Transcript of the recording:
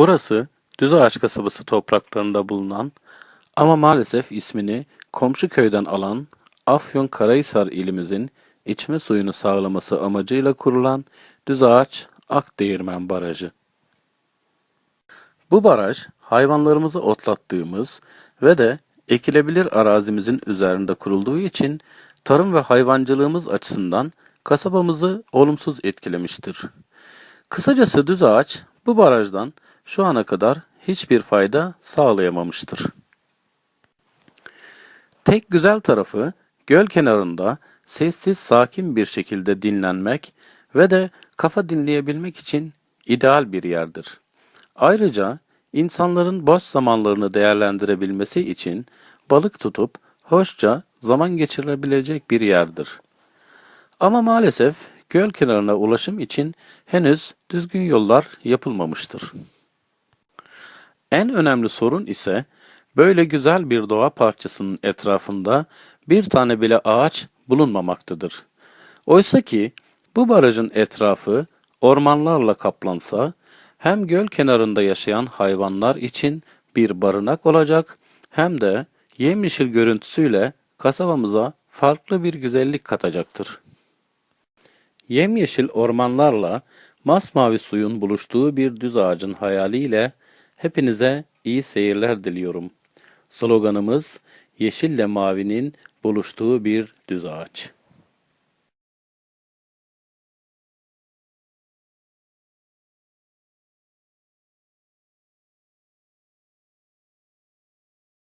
Burası Düzağaç kasabası topraklarında bulunan ama maalesef ismini komşu köyden alan Afyonkarahisar ilimizin içme suyunu sağlaması amacıyla kurulan Düzağaç Akdeğirmen Barajı. Bu baraj hayvanlarımızı otlattığımız ve de ekilebilir arazimizin üzerinde kurulduğu için tarım ve hayvancılığımız açısından kasabamızı olumsuz etkilemiştir. Kısacası Düzağaç bu barajdan şu ana kadar hiçbir fayda sağlayamamıştır. Tek güzel tarafı göl kenarında sessiz sakin bir şekilde dinlenmek ve de kafa dinleyebilmek için ideal bir yerdir. Ayrıca insanların boş zamanlarını değerlendirebilmesi için balık tutup hoşça zaman geçirebilecek bir yerdir. Ama maalesef göl kenarına ulaşım için henüz düzgün yollar yapılmamıştır. En önemli sorun ise böyle güzel bir doğa parçasının etrafında bir tane bile ağaç bulunmamaktadır. Oysa ki bu barajın etrafı ormanlarla kaplansa hem göl kenarında yaşayan hayvanlar için bir barınak olacak hem de yemyeşil görüntüsüyle kasabamıza farklı bir güzellik katacaktır. Yemyeşil ormanlarla masmavi suyun buluştuğu bir düz ağacın hayaliyle hepinize iyi seyirler diliyorum. Sloganımız yeşille mavinin buluştuğu bir düz ağaç.